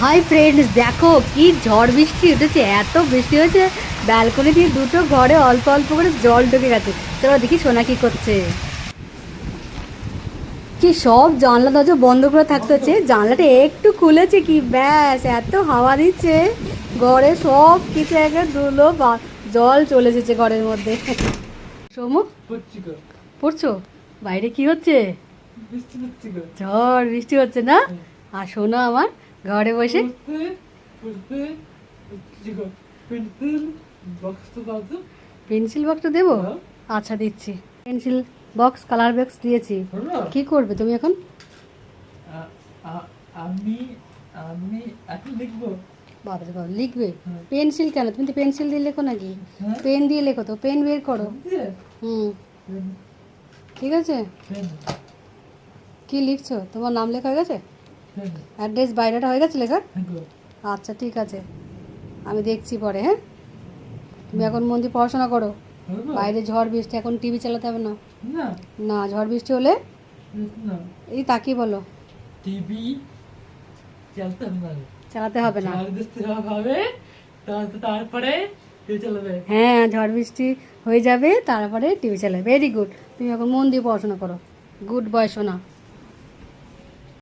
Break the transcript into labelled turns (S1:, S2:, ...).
S1: Hi friends দেখো কি ঝড় বৃষ্টি উঠেছে এত বৃষ্টি হয়েছে ব্যালকনি দিয়ে দুটো ঘরে অল্প অল্প করে জল ঢুকে গেছে। চলো দেখি সোনা কি করছে। কি সব জানলা দরজা বন্ধ করে থাকতে হচ্ছে জানলাটা একটু খুলেছে কি? ব্যাস এত হাওয়া দিচ্ছে। ঘরে সব কিছু একটা ধুলো বা- জল চলে এসেছে ঘরের মধ্যে। সোমু পড়ছো বাইরে কি হচ্ছে? ঝড় বৃষ্টি হচ্ছে না? আর শোনো আমার ঘরে বসে?
S2: পেন্সিল বক্স তো
S1: দেবো?
S2: হ্যাঁ।
S1: আচ্ছা দিচ্ছি। পেন্সিল বক্স কালার বক্স দিয়েছি? কি করবে তুমি এখন?
S2: আমি আমি এখন লিখব?
S1: বাবা লিখবে?
S2: হ্যাঁ।
S1: পেন্সিল কেন? তুমি তো পেন্সিল দিয়ে লেখো নাকি?
S2: হ্যাঁ?
S1: পেন দিয়ে লেখো তো পেন বের করো। হুম। ঠিক আছে? কি লিখছো? তোমার নাম লেখা হয়ে গেছে? অ্যাড্রেস বাইরেটা হয়ে গেছে লেখা
S2: হ্যাঁ
S1: আচ্ছা ঠিক আছে। আমি দেখছি পরে হ্যাঁ? তুমি এখন মন দিয়ে পড়াশোনা করো। বাইরে ঝড় বৃষ্টি এখন টিভি চালাতে হবে না?
S2: না।
S1: ঝড় বৃষ্টি হলে? এই তাকিয়ে বলো।
S2: টিভি চলতে হবে না
S1: চালাতে হবে না।
S2: হবে। তারপরে
S1: হ্যাঁ ঝড় বৃষ্টি হয়ে যাবে তারপরে টিভি চালাবে। ভেরি গুড তুমি এখন মন দিয়ে পড়াশোনা করো। গুড বয় শোনা